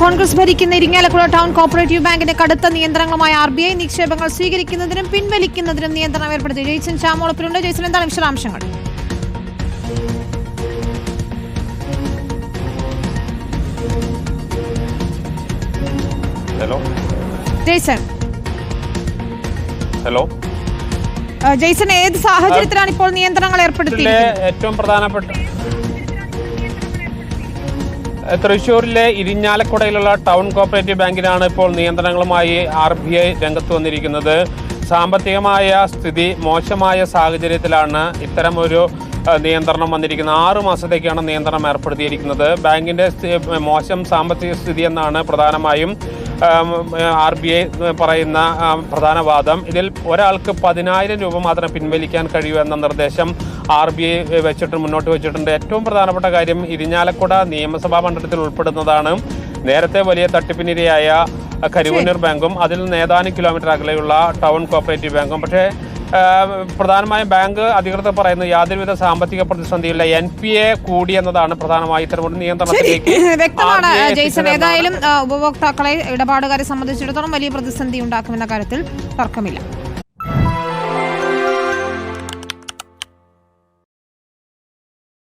കോൺഗ്രസ് ഭരിക്കുന്ന Irinjalakuda town cooperative ബാങ്കിന്റെ കടുത്ത നിയന്ത്രണങ്ങളുമായി ആർ ബി ഐ നിക്ഷേപങ്ങൾ സ്വീകരിക്കുന്നതിനും പിൻവലിക്കുന്നതിനും നിയന്ത്രണം ഏർപ്പെടുത്തി. ജയ്സൻ ചാമോളപ്പിലുണ്ട് ജയ്സൻ എന്താണ് വിശദാംശങ്ങൾ? ഹലോ? ജയ്സൺ. ഹലോ? ജയ്സൺ ഏത് സാഹചര്യത്തിലാണ് ഇപ്പോൾ നിയന്ത്രണങ്ങൾ ഏർപ്പെടുത്തിയത് ഏറ്റവും പ്രധാനപ്പെട്ട തൃശ്ശൂരിലെ ഇരിഞ്ഞാലക്കുടയിലുള്ള ടൗൺ കോപ്പറേറ്റീവ് ബാങ്കിനാണ് ഇപ്പോൾ നിയന്ത്രണങ്ങളുമായി ആർ ബി ഐ രംഗത്ത് വന്നിരിക്കുന്നത്. സാമ്പത്തികമായ സ്ഥിതി മോശമായ സാഹചര്യത്തിലാണ് ഇത്തരമൊരു നിയന്ത്രണം വന്നിരിക്കുന്നത്. ആറ് മാസത്തേക്കാണ് നിയന്ത്രണം ഏർപ്പെടുത്തിയിരിക്കുന്നത്. ബാങ്കിന്റെ മോശം സാമ്പത്തിക സ്ഥിതി എന്നാണ് പ്രധാനമായും ആർ ബി ഐ പറയുന്ന പ്രധാന വാദം. ഇതിൽ ഒരാൾക്ക് പതിനായിരം രൂപ മാത്രം പിൻവലിക്കാൻ കഴിയൂ എന്ന നിർദ്ദേശം ആർ ബി ഐ വെച്ചിട്ട് മുന്നോട്ട് വെച്ചിട്ടുണ്ട്. ഏറ്റവും പ്രധാനപ്പെട്ട കാര്യം ഇരിഞ്ഞാലക്കുട നിയമസഭാ മണ്ഡലത്തിൽ ഉൾപ്പെടുന്നതാണ്. നേരത്തെ വലിയ തട്ടിപ്പിനിരയായ കരുവന്നൂർ ബാങ്കും അതിൽ നിന്ന് ഏതാനും കിലോമീറ്റർ അകലെയുള്ള ടൗൺ കോപ്പറേറ്റീവ് ബാങ്കും. പക്ഷേ പ്രധാനമായും ബാങ്ക് അധികൃതർ പറയുന്നത് യാതൊരുവിധ സാമ്പത്തിക പ്രതിസന്ധിയില്ല. എൻ പി എ കൂടി എന്നതാണ് പ്രധാനമായി ഇത്തരമൊരു നിയന്ത്രണത്തിലേക്ക് വ്യക്തമാണ് ജയ്സൺ ഏതായാലും ഉപഭോക്താക്കളെ ഇടപാടുകാരെ സംബന്ധിച്ചിടത്തോളം വലിയ പ്രതിസന്ധി ഉണ്ടാക്കുമെന്ന കാര്യത്തിൽ തർക്കമില്ല.